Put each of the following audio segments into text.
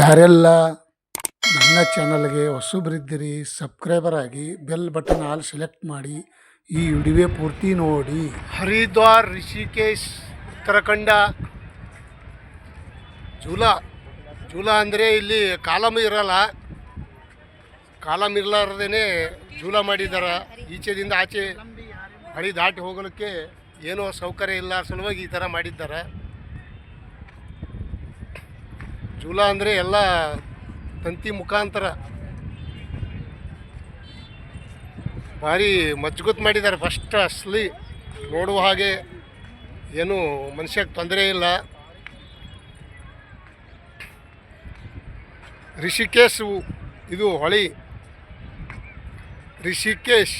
ಯಾರೆಲ್ಲ ನನ್ನ ಚಾನಲ್ಗೆ ಹೊಸಬರಿದ್ದೀರಿ, ಸಬ್ಸ್ಕ್ರೈಬರ್ ಆಗಿ ಬೆಲ್ ಬಟನ್ ಆಲ್ ಸೆಲೆಕ್ಟ್ ಮಾಡಿ, ಈ ವಿಡಿಯೋ ಪೂರ್ತಿ ನೋಡಿ. ಹರಿದ್ವಾರ್, ರಿಷಿಕೇಶ್, ಉತ್ತರಾಖಂಡ, ಜೂಲಾ. ಜೂಲಾ ಅಂದರೆ ಇಲ್ಲಿ ಕಾಲಮ್ ಇರಲ್ಲ. ಕಾಲಮ್ ಇರಲಾರ್ದೇ ಜೂಲ ಮಾಡಿದ್ದಾರೆ ಈಚೆದಿಂದ ಆಚೆ ಹಳಿ ದಾಟಿ ಹೋಗಲಿಕ್ಕೆ ಏನೋ ಸೌಕರ್ಯ ಇಲ್ಲ. ಸಲುವಾಗಿ ಈ ಥರ ಮಾಡಿದ್ದಾರೆ. ಜೂಲ ಅಂದರೆ ಎಲ್ಲ ತಂತಿ ಮುಖಾಂತರ. ಭಾರಿ ಮಜ್ಗುತ್ ಮಾಡಿದ್ದಾರೆ ಫಸ್ಟ್ ಅಸಲಿ. ನೋಡುವ ಹಾಗೆ ಏನು ಮನುಷ್ಯಕ್ಕೆ ತೊಂದರೆ ಇಲ್ಲ. ರಿಷಿಕೇಶ್ ಇದು ಹೊಳಿ. ರಿಷಿಕೇಶ್.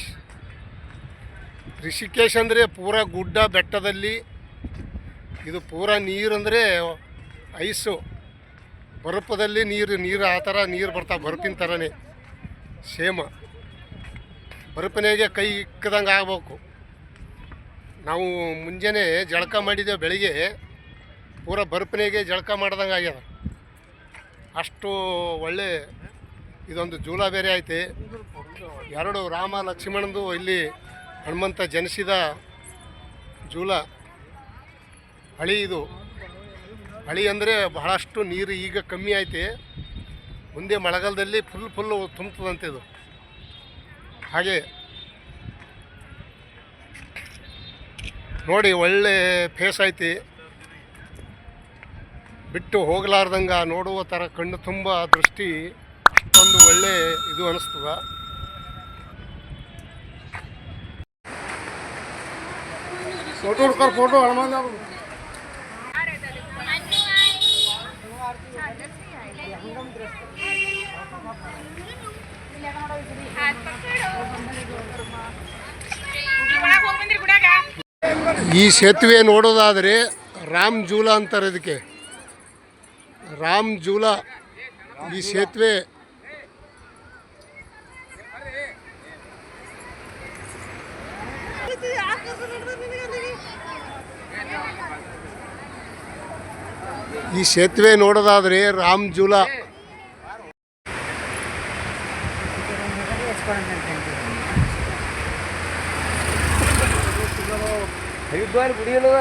ರಿಷಿಕೇಶ್ ಅಂದರೆ ಪೂರ ಗುಡ್ಡ ಬೆಟ್ಟದಲ್ಲಿ, ಇದು ಪೂರ ನೀರು ಅಂದರೆ ಐಸು. ಬರಪದಲ್ಲಿ ನೀರು ನೀರು ಆ ಥರ ನೀರು ಬರ್ತಾವೆ ಬರಪಿನ ಥರನೇ. ಸೇಮ ಬರಪನೆಗೆ ಕೈ ಇಕ್ಕದಂಗೆ ಆಗಬೇಕು. ನಾವು ಮುಂಜಾನೆ ಜಳಕ ಮಾಡಿದ್ದೇವೆ ಬೆಳಿಗ್ಗೆ ಪೂರ ಬರಪನೆಗೆ ಜಳಕ ಮಾಡ್ದಂಗೆ ಆಗ್ಯದ. ಅಷ್ಟು ಒಳ್ಳೆ ಇದೊಂದು ಜೂಲ ಬೇರೆ ಐತಿ. ಎರಡು ರಾಮ ಲಕ್ಷ್ಮಣಂದು ಇಲ್ಲಿ ಹನುಮಂತ ಜನಿಸಿದ ಜೂಲ, ಹಳಿ ಇದು. ಹಳಿ ಅಂದರೆ ಬಹಳಷ್ಟು ನೀರು ಈಗ ಕಮ್ಮಿ ಐತಿ ಮುಂದೆ ಮಳೆಗಾಲದಲ್ಲಿ ಫುಲ್ ಫುಲ್ಲು ತುಂಬುತ್ತದಂತೆ ಇದು. ಹಾಗೆ. ನೋಡಿ ಒಳ್ಳೆ ಫೇಸ್ ಐತಿ ಬಿಟ್ಟು ಹೋಗಲಾರ್ದಂಗೆ ನೋಡುವ ಥರ ಕಣ್ಣು ತುಂಬ ದೃಷ್ಟಿ ಅಷ್ಟೊಂದು ಒಳ್ಳೆ ಇದು ಅನಿಸ್ತದ. ಫೋಟೋ ಫೋಟೋ ಈ ಸೇತುವೆ ನೋಡೋದಾದರೆ ರಾಮ್ ಜೂಲ ಅಂತಾರೆ ಅದಕ್ಕೆ ರಾಮ್ ಜೂಲ ಈ ಸೇತುವೆ. ಈ ಸೇತುವೆ ನೋಡೋದಾದರೆ ರಾಮ್ ಜೂಲ ಹರಿದ್ವಾರ ನೋಡ್ರಿ ಹೆಂಗದ.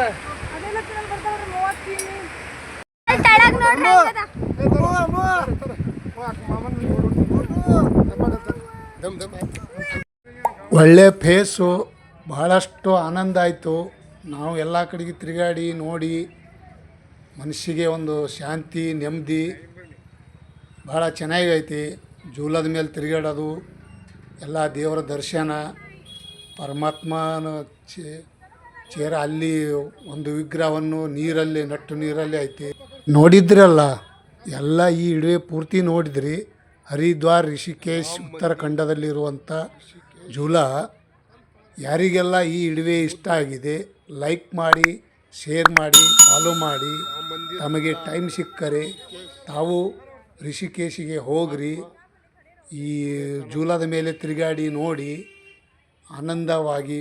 ಒಳ್ಳೆ ಫೇಸು, ಬಹಳಷ್ಟು ಆನಂದ ಆಯಿತು ನಾವು ಎಲ್ಲ ಕಡೆಗೆ ತಿರುಗಾಡಿ ನೋಡಿ, ಮನಸ್ಸಿಗೆ ಒಂದು ಶಾಂತಿ, ನೆಮ್ಮದಿ ಭಾಳ ಚೆನ್ನಾಗೈತಿ ಜೂಲದ ಮೇಲೆ ತಿರುಗಾಡೋದು ಎಲ್ಲ ದೇವರ ದರ್ಶನ, ಪರಮಾತ್ಮನ ಚೇರ ಅಲ್ಲಿ ಒಂದು ವಿಗ್ರಹವನ್ನು ನೀರಲ್ಲಿ, ನಟ್ಟು ನೀರಲ್ಲಿ ಐತಿ. ನೋಡಿದ್ರಲ್ಲ, ಎಲ್ಲ ಈ ಇಡುವೆ ಪೂರ್ತಿ ನೋಡಿದ್ರಿ. ಹರಿದ್ವಾರ್, ರಿಷಿಕೇಶ್ ಉತ್ತರಾಖಂಡದಲ್ಲಿರುವಂಥ ಜೂಲ, ಯಾರಿಗೆಲ್ಲ ಈ ಇಡುವೆ ಇಷ್ಟ ಆಗಿದೆ, ಲೈಕ್ ಮಾಡಿ, ಶೇರ್ ಮಾಡಿ ಫಾಲೋ ಮಾಡಿ, ತಮಗೆ ಟೈಮ್ ಸಿಕ್ಕರೆ ತಾವು ರಿಷಿಕೇಶಿಗೆ ಹೋಗ್ರಿ. ಈ ಜೂಲದ ಮೇಲೆ ತಿರುಗಾಡಿ ನೋಡಿ ಆನಂದವಾಗಿ